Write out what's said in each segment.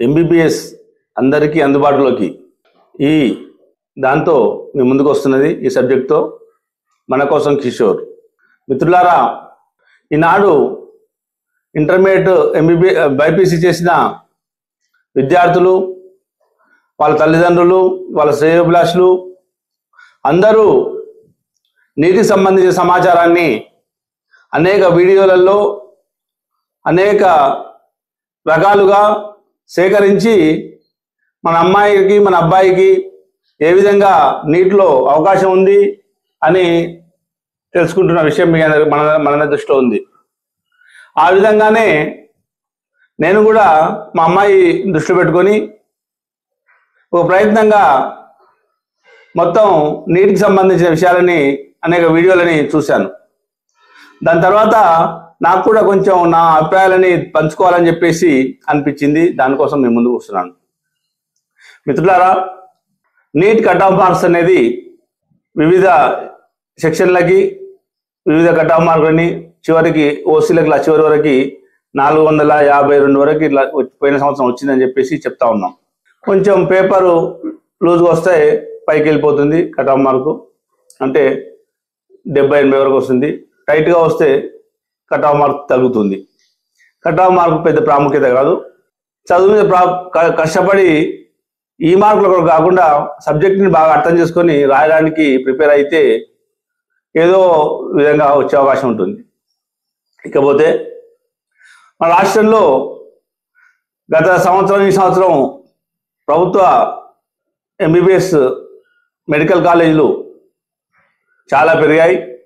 MBBS అందరికీ అందుబాటులోకి ఈ దాంతో మీ ముందుకు వస్తున్నది ఈ సబ్జెక్ట్తో మన కోసం కిషోర్. మిత్రులారా ఈనాడు ఇంటర్మీడియట్ ఎంబీబీ బైపీసీ చేసిన విద్యార్థులు వాళ్ళ తల్లిదండ్రులు వాళ్ళ శ్రేయోభిలాషులు అందరూ నీటికి సంబంధించిన సమాచారాన్ని అనేక వీడియోలలో అనేక రకాలుగా సేకరించి మన అమ్మాయికి మన అబ్బాయికి ఏ విధంగా నీటిలో అవకాశం ఉంది అని తెలుసుకుంటున్న విషయం మీ అందరి మన మన దృష్టిలో ఉంది. ఆ విధంగానే నేను కూడా మా అమ్మాయి దృష్టి పెట్టుకొని ఒక ప్రయత్నంగా మొత్తం నీటికి సంబంధించిన విషయాలని అనేక వీడియోలని చూశాను. దాని తర్వాత నాకు కూడా కొంచెం నా అభిప్రాయాలని పంచుకోవాలని చెప్పేసి అనిపించింది. దానికోసం నేను ముందుకు వస్తున్నాను. మిత్రులారా నీట్ కట్ ఆఫ్ మార్క్స్ అనేది వివిధ సెక్షన్లకి వివిధ కట్ ఆఫ్ మార్కులని చివరికి ఓసీలకు చివరి వరకు నాలుగు వందల యాభై రెండు వరకు ఇట్లా పోయిన సంవత్సరం వచ్చిందని చెప్పేసి చెప్తా ఉన్నాం. కొంచెం పేపరు లూజ్గా వస్తే పైకి వెళ్ళిపోతుంది కట్ ఆఫ్ మార్కు. అంటే డెబ్బై ఎనభై వరకు వస్తుంది. టైట్గా వస్తే కట్ ఆఫ్ మార్క్ తగ్గుతుంది. కట్ ఆఫ్ మార్క్ పెద్ద ప్రాముఖ్యత కాదు. చదువు మీద ప్రా క- కష్టపడి ఈ మార్కులు కూడా కాకుండా సబ్జెక్ట్ని బాగా అర్థం చేసుకొని రాయడానికి ప్రిపేర్ అయితే ఏదో విధంగా వచ్చే అవకాశం ఉంటుంది. ఇకపోతే మన రాష్ట్రంలో గత సంవత్సరం ఈ సంవత్సరం ప్రభుత్వ ఎంబీబీఎస్ మెడికల్ కాలేజీలు చాలా పెరిగాయి.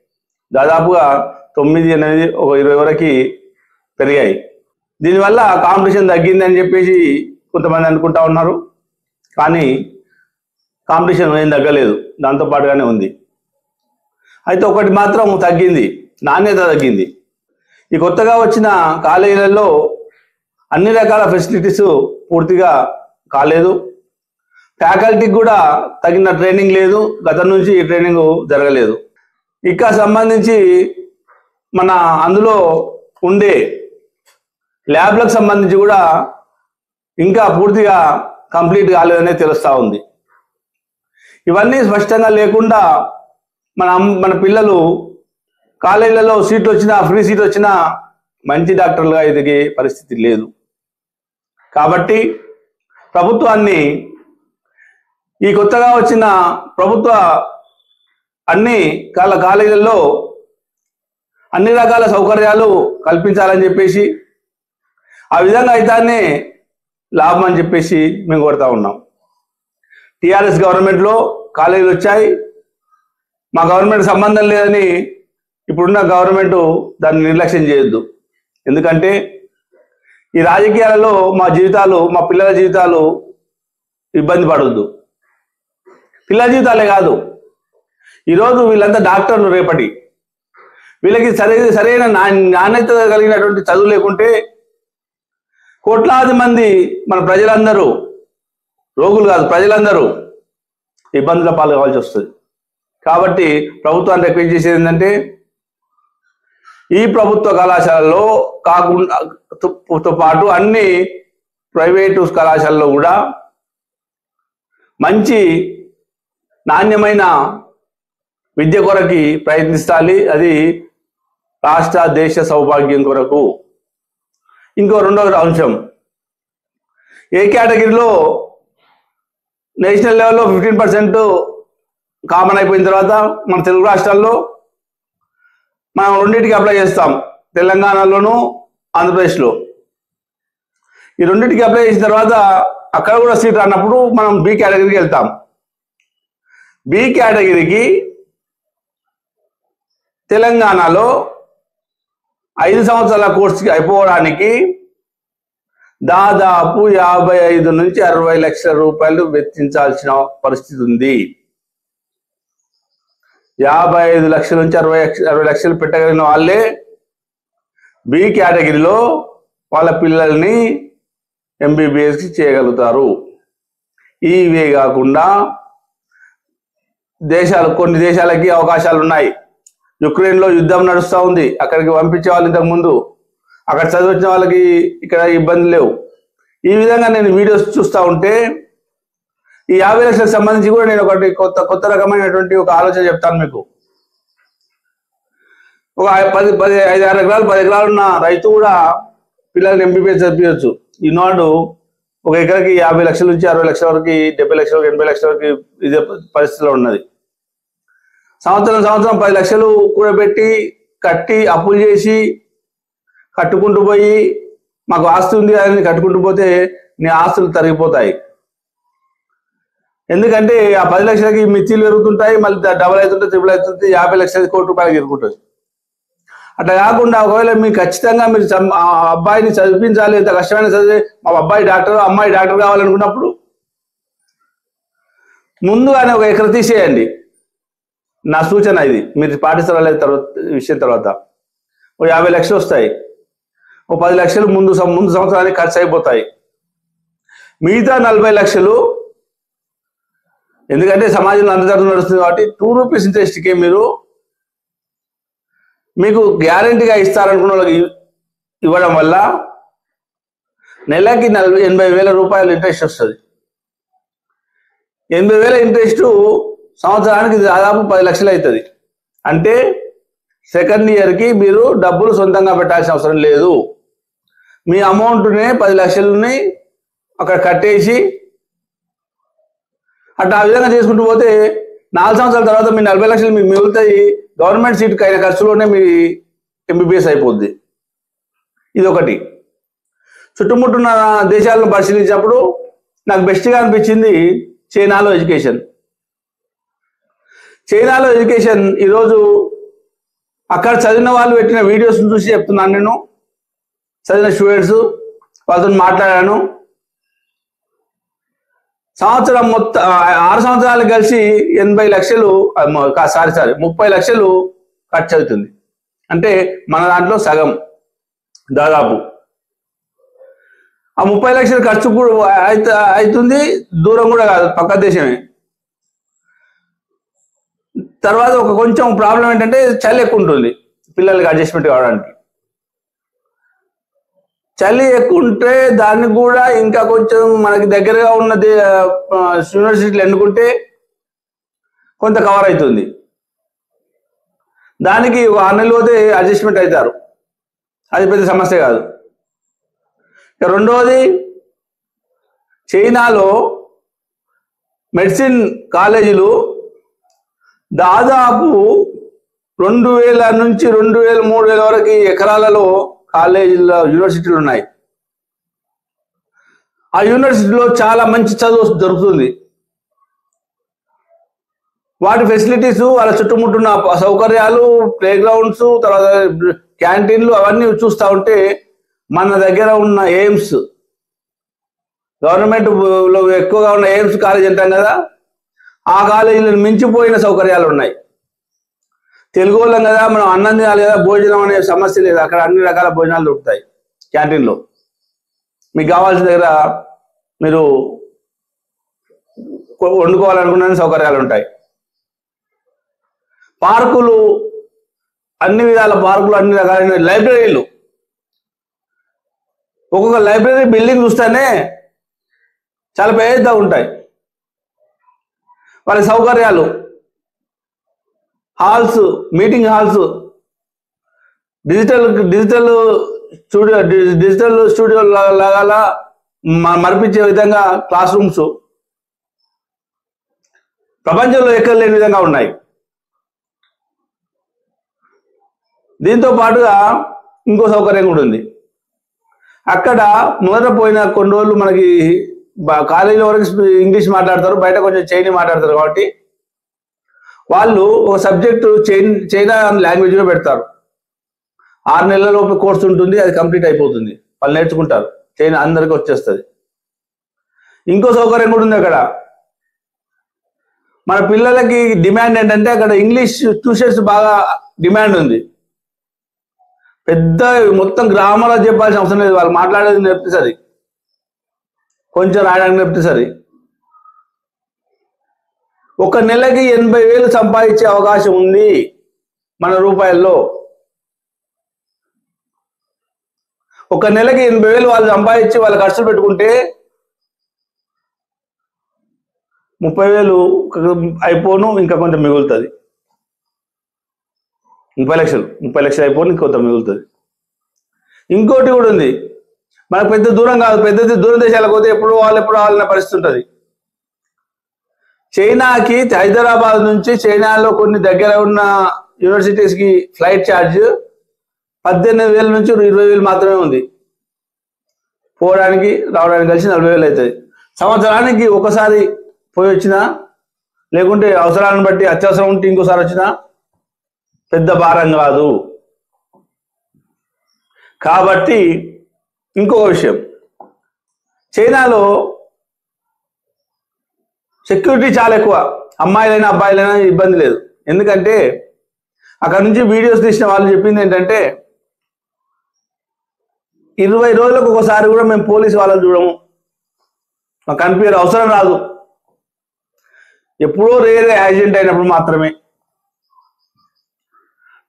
దాదాపుగా తొమ్మిది ఎనిమిది ఒక ఇరవై వరకు పెరిగాయి. దీనివల్ల కాంపిటీషన్ తగ్గిందని చెప్పేసి కొంతమంది అనుకుంటా ఉన్నారు. కానీ కాంపిటీషన్ ఏం తగ్గలేదు. దాంతో పాటుగానే ఉంది. అయితే ఒకటి మాత్రం తగ్గింది. నాణ్యత తగ్గింది. ఈ కొత్తగా వచ్చిన కాలేజీలలో అన్ని రకాల ఫెసిలిటీస్ పూర్తిగా కాలేదు. ఫ్యాకల్టీకి కూడా తగిన ట్రైనింగ్ లేదు. గతం నుంచి ఈ ట్రైనింగ్ జరగలేదు. ఇంకా సంబంధించి మన అందులో ఉండే ల్యాబ్లకు సంబంధించి కూడా ఇంకా పూర్తిగా కంప్లీట్ కాలేదనే తెలుస్తూ ఉంది. ఇవన్నీ స్పష్టంగా లేకుండా మన మన పిల్లలు కాలేజీలలో సీట్లు వచ్చినా ఫ్రీ సీట్ వచ్చినా మంచి డాక్టర్లుగా ఎదిగే పరిస్థితి లేదు. కాబట్టి ప్రభుత్వాన్ని ఈ కొత్తగా వచ్చిన ప్రభుత్వ అన్ని కాల కాలేజీల్లో అన్ని రకాల సౌకర్యాలు కల్పించాలని చెప్పేసి ఆ విధంగా అయితేనే లాభం అని చెప్పేసి మేము కొడతా ఉన్నాం. టీఆర్ఎస్ గవర్నమెంట్లో కాలేజీలు వచ్చాయి. మా గవర్నమెంట్ సంబంధం లేదని ఇప్పుడున్న గవర్నమెంట్ దాన్ని నిర్లక్ష్యం చేయొద్దు. ఎందుకంటే ఈ రాజకీయాలలో మా జీవితాలు మా పిల్లల జీవితాలు ఇబ్బంది పడవద్దు పిల్లల జీవితాలే కాదు. ఈరోజు వీళ్ళంతా డాక్టర్లు రేపటి. వీళ్ళకి సరైన సరైన నాణ్యత కలిగినటువంటి చదువు లేకుంటే కోట్లాది మంది మన ప్రజలందరూ రోగులు కాదు ప్రజలందరూ ఇబ్బందుల పాలు కావాల్సి వస్తుంది. కాబట్టి ప్రభుత్వాన్ని రిక్వెస్ట్ చేసేది ఏంటంటే ఈ ప్రభుత్వ కళాశాలలో కాకుండా తో- పాటు అన్ని ప్రైవేటు కళాశాలలో కూడా మంచి నాణ్యమైన విద్య కొరకి ప్రయత్నిస్తాలి. అది రాష్ట్ర దేశ సౌభాగ్యం కొరకు. ఇంకో రెండవ అంశం. ఏ కేటగిరీలో నేషనల్ లెవెల్లో ఫిఫ్టీన్ పర్సెంట్ కామన్ అయిపోయిన తర్వాత మన తెలుగు రాష్ట్రాల్లో మనం రెండింటికి అప్లై చేస్తాం. తెలంగాణలోను ఆంధ్రప్రదేశ్లో. ఈ రెండింటికి అప్లై చేసిన తర్వాత అక్కడ కూడా సీట్ రానప్పుడు మనం బి కేటగిరీకి వెళ్తాం. బి కేటగిరీకి తెలంగాణలో ఐదు సంవత్సరాల కోర్సుకి అయిపోవడానికి దాదాపు యాభై ఐదు నుంచి అరవై లక్షల రూపాయలు వెచ్చించాల్సిన పరిస్థితి ఉంది. యాభై ఐదు లక్షల నుంచి అరవై లక్ష- అరవై లక్షలు పెట్టగలిగిన వాళ్ళే బి కేటగిరీలో వాళ్ళ పిల్లల్ని ఎంబీబీఎస్కి చేయగలుగుతారు. ఇవే కాకుండా దేశాలు కొన్ని దేశాలకి అవకాశాలు ఉన్నాయి యుక్రెయిన్లో యుద్ధం నడుస్తూ ఉంది. అక్కడికి పంపించే వాళ్ళు ఇంతకు ముందు. అక్కడ చదివించిన వాళ్ళకి ఇక్కడ ఇబ్బంది లేవు. ఈ విధంగా నేను వీడియోస్ చూస్తూ ఉంటే ఈ యాభై లక్షలకు సంబంధించి కూడా నేను ఒకటి కొత్త కొత్త రకమైనటువంటి ఒక ఆలోచన చెప్తాను మీకు. ఒక పది పది ఐదు ఆరు ఎకరాలు పది ఎకరాలు ఉన్న రైతు కూడా పిల్లల్ని ఎంపీపీఎస్ చదివించవచ్చు. ఈనాడు ఒక ఎకరాకి యాభై లక్షల నుంచి అరవై లక్షల వరకు డెబ్బై లక్షల వరకు ఎనభై లక్షల వరకు ఇదే పరిస్థితిలో ఉన్నది. సంవత్సరం సంవత్సరం పది లక్షలు కూడబెట్టి కట్టి అప్పులు చేసి కట్టుకుంటూ పోయి మాకు ఆస్తి ఉంది అని కట్టుకుంటూ పోతే నీ ఆస్తులు తరిగిపోతాయి. ఎందుకంటే ఆ పది లక్షలకి మిర్చీలు పెరుగుతుంటాయి మళ్ళీ డబల్ అవుతుంటే త్రిబుల్ అవుతుంది యాభై లక్షల కోటి రూపాయలు ఎదుర్కొంటుంది అట్లా కాకుండా ఒకవేళ మీకు ఖచ్చితంగా మీరు ఆ అబ్బాయిని చదివించాలి ఎంత కష్టమైన చదివి మా అబ్బాయి డాక్టర్ అమ్మాయి డాక్టర్ కావాలనుకున్నప్పుడు ముందుగానే ఒక ఎకర తీసేయండి. నా సూచన ఇది. మీరు పాటిస్తారా తర్వాత విషయం తర్వాత? ఓ యాభై లక్షలు వస్తాయి. ఓ పది లక్షలు ముందు సం- ముందు సంవత్సరానికి ఖర్చు అయిపోతాయి. మిగతా నలభై లక్షలు ఎందుకంటే సమాజంలో అందరితో నడుస్తుంది కాబట్టి టూ రూపీస్ ఇంట్రెస్ట్కి మీరు మీకు గ్యారంటీగా ఇస్తారనుకున్న వాళ్ళకి ఇవ్వడం వల్ల నెలకి నలభై ఎనభై వేల రూపాయలు ఇంట్రెస్ట్ వస్తుంది. ఎనభై వేల ఇంట్రెస్ట్ సంవత్సరానికి దాదాపు పది లక్షలు అవుతుంది. అంటే సెకండ్ ఇయర్కి మీరు డబ్బులు సొంతంగా పెట్టాల్సిన అవసరం లేదు. మీ అమౌంట్ని పది లక్షలని అక్కడ కట్టేసి అట్లా ఆ విధంగా చేసుకుంటూ పోతే నాలుగు సంవత్సరాల తర్వాత మీ నలభై లక్షలు మీకు మిగులుతాయి. గవర్నమెంట్ సీట్కి అయిన ఖర్చులోనే మీ ఎంబీబీఎస్ అయిపోద్ది. ఇది ఒకటి చుట్టుముట్టున్న దేశాలను పరిశీలించినప్పుడు నాకు బెస్ట్గా అనిపించింది చైనాలో ఎడ్యుకేషన్. చైనాలో ఎడ్యుకేషన్ ఈరోజు అక్కడ చదివిన వాళ్ళు పెట్టిన వీడియోస్ చూసి చెప్తున్నాను నేను. చదివిన స్టూడెంట్స్ వాళ్ళతో మాట్లాడాను. సంవత్సరం మొత్తం ఆరు సంవత్సరాలు కలిసి ఎనభై లక్షలు సారీ సారీ ముప్పై లక్షలు ఖర్చు అవుతుంది అంటే మన దాంట్లో సగం దాదాపు. ఆ ముప్పై లక్షల ఖర్చు కూడా అవుతుంది దూరం కూడా కాదు పక్క దేశమే. తర్వాత ఒక కొంచెం ప్రాబ్లం ఏంటంటే చలి ఎక్కువ ఉంటుంది పిల్లలకి అడ్జస్ట్మెంట్ కావడానికి. చలి ఎక్కువ ఉంటే దాన్ని కూడా ఇంకా కొంచెం మనకి దగ్గరగా ఉన్నది యూనివర్సిటీలు ఎన్నుకుంటే కొంత కవర్ అవుతుంది. దానికి ఒక నెలలు పోతే అడ్జస్ట్మెంట్ అవుతారు. అది పెద్ద సమస్య కాదు. రెండవది చైనాలో మెడిసిన్ కాలేజీలు దాదాపు రెండు వేల నుంచి రెండు వేల మూడు వేల వరకు ఎకరాలలో కాలేజీలు యూనివర్సిటీలు ఉన్నాయి. ఆ యూనివర్సిటీలో చాలా మంచి చదువు దొరుకుతుంది. వాటి ఫెసిలిటీస్ వాళ్ళ చుట్టుముట్టున్న సౌకర్యాలు ప్లే గ్రౌండ్స్ తర్వాత క్యాంటీన్లు అవన్నీ చూస్తూ ఉంటే మన దగ్గర ఉన్న ఎయిమ్స్ గవర్నమెంట్లో ఎక్కువగా ఉన్న ఎయిమ్స్ కాలేజ్ అంటాం కదా ఆ కాలేజీలను మించిపోయిన సౌకర్యాలు ఉన్నాయి తెలుగు వాళ్ళం కదా మనం అన్నం తినాలి కదా భోజనం అనే సమస్య లేదు. అక్కడ అన్ని రకాల భోజనాలు దొరుకుతాయి క్యాంటీన్లో. మీకు కావాల్సిన దగ్గర మీరు వండుకోవాలనుకున్న సౌకర్యాలు ఉంటాయి పార్కులు అన్ని విధాల పార్కులు అన్ని రకాలైన లైబ్రరీలు. ఒక్కొక్క లైబ్రరీ బిల్డింగ్ చూస్తేనే చాలా పెద్దగా ఉంటాయి. వాళ్ళ సౌకర్యాలు. Halls meeting halls. Digital digital studio digital studio లాగా మరిపించే విధంగా క్లాస్ రూమ్స్. ప్రపంచంలో ఎక్కడ లేని విధంగా ఉన్నాయి. దీంతో పాటుగా ఇంకో సౌకర్యం కూడా ఉంది. అక్కడ మొదట పోయిన కొన్ని రోజులు మనకి కాలేజీలో వరకు ఇంగ్లీష్ మాట్లాడతారు బయట కొంచెం చైనీ మాట్లాడతారు కాబట్టి వాళ్ళు ఒక సబ్జెక్టు చైన్ చైనా లాంగ్వేజ్లో పెడతారు. ఆరు నెలల లోపు కోర్స్ ఉంటుంది అది కంప్లీట్ అయిపోతుంది. వాళ్ళు నేర్చుకుంటారు. చైనా అందరికి వచ్చేస్తుంది. ఇంకో సౌకర్యం కూడా ఉంది అక్కడ. మన పిల్లలకి డిమాండ్ ఏంటంటే అక్కడ ఇంగ్లీష్ ట్యూషన్స్ బాగా డిమాండ్ ఉంది. పెద్ద మొత్తం గ్రామాల్లో చెప్పాల్సిన అవసరం లేదు. వాళ్ళు మాట్లాడేది నేర్పిస్తుంది. కొంచెం రాయడానికి చెప్తే సరే. ఒక నెలకి ఎనభై వేలు సంపాదించే అవకాశం ఉంది మన రూపాయల్లో. ఒక నెలకి ఎనభై వేలు వాళ్ళు సంపాదించి వాళ్ళు ఖర్చులు పెట్టుకుంటే ముప్పై వేలు అయిపోను ఇంకా కొంచెం మిగులుతుంది. ముప్పై లక్షలు ముప్పై లక్షలు అయిపోను ఇంకొంత మిగులుతుంది. ఇంకోటి కూడా ఉంది. మనకు పెద్ద దూరం కాదు పెద్ద దూరం దేశాలకు పోతే ఎప్పుడు వాళ్ళు ఎప్పుడు వాళ్ళ పరిస్థితి ఉంటుంది. చైనాకి హైదరాబాద్ నుంచి చైనాలో కొన్ని దగ్గర ఉన్న యూనివర్సిటీస్కి ఫ్లైట్ ఛార్జ్ పద్దెనిమిది వేల నుంచి ఇరవై వేలు మాత్రమే ఉంది. పోవడానికి రావడానికి కలిసి నలభై వేలు అవుతుంది. సంవత్సరానికి ఒకసారి పోయి వచ్చినా లేకుంటే అవసరాలను బట్టి అత్యవసరం ఉంటే ఇంకోసారి వచ్చినా పెద్ద భారం కాదు. కాబట్టి ఇంకొక విషయం. చైనాలో సెక్యూరిటీ చాలా ఎక్కువ. అమ్మాయిలైనా అబ్బాయిలైనా ఇబ్బంది లేదు. ఎందుకంటే అక్కడ నుంచి వీడియోస్ తీసిన వాళ్ళు చెప్పింది ఏంటంటే ఇరవై రోజులకు ఒకసారి కూడా మేము పోలీసు వాళ్ళని చూడము. మాకు కనిపించే అవసరం రాదు. ఎప్పుడో రేరే యాక్సిడెంట్ అయినప్పుడు మాత్రమే.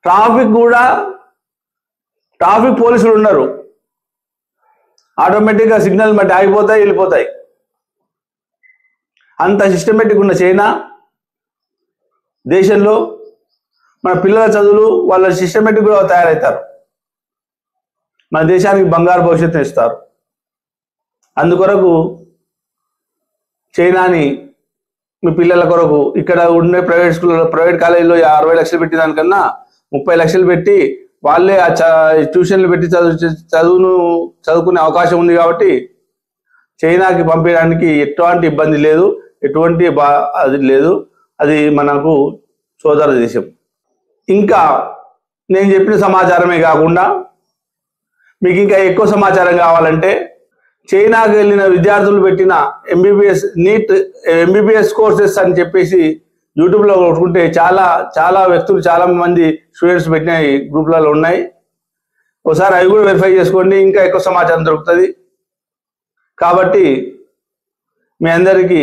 ట్రాఫిక్ కూడా ట్రాఫిక్ పోలీసులు ఉన్నారు ఆటోమేటిక్గా సిగ్నల్ మట్టి ఆగిపోతాయి వెళ్ళిపోతాయి. అంత సిస్టమేటిక్ ఉన్న చైనా దేశంలో మన పిల్లల చదువులు వాళ్ళ సిస్టమేటిక్ కూడా తయారవుతారు. మన దేశానికి బంగారు భవిష్యత్తు ఇస్తారు. అందుకొరకు చైనాని మీ పిల్లల కొరకు ఇక్కడ ఉండే ప్రైవేట్ స్కూల్లో ప్రైవేట్ కాలేజీలో అరవై లక్షలు పెట్టిన దానికన్నా ముప్పై లక్షలు పెట్టి వాళ్ళే ఆ చ- ట్యూషన్లు పెట్టి చదువు చదువును చదువుకునే అవకాశం ఉంది కాబట్టి చైనాకి పంపించడానికి ఎటువంటి ఇబ్బంది లేదు. ఎటువంటి బా అది లేదు. అది మనకు సోదర దేశం. ఇంకా నేను చెప్పిన సమాచారమే కాకుండా మీకు ఇంకా ఎక్కువ సమాచారం కావాలంటే చైనాకి వెళ్ళిన విద్యార్థులు పెట్టిన ఎంబీబీఎస్ నీట్ ఎంబీబీఎస్ కోర్సెస్ అని చెప్పేసి యూట్యూబ్లో కొట్టుకుంటే చాలా చాలా వ్యక్తులు చాలా మంది స్టూడెంట్స్ పెట్టినాయి గ్రూప్లలో ఉన్నాయి. ఒకసారి అవి కూడా వెరిఫై చేసుకోండి ఇంకా ఎక్కువ సమాచారం దొరుకుతుంది. కాబట్టి మీ అందరికీ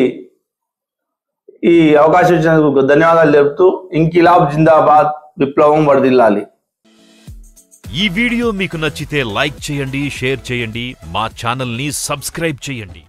ఈ అవకాశం ఇచ్చినందుకు ధన్యవాదాలు చెప్తూ ఇంకిలాబ్ జిందాబాద్ విప్లవం వడదిల్లాలి ఈ వీడియో మీకు నచ్చితే లైక్ చేయండి షేర్ చేయండి మా ఛానల్ని సబ్స్క్రైబ్ చేయండి.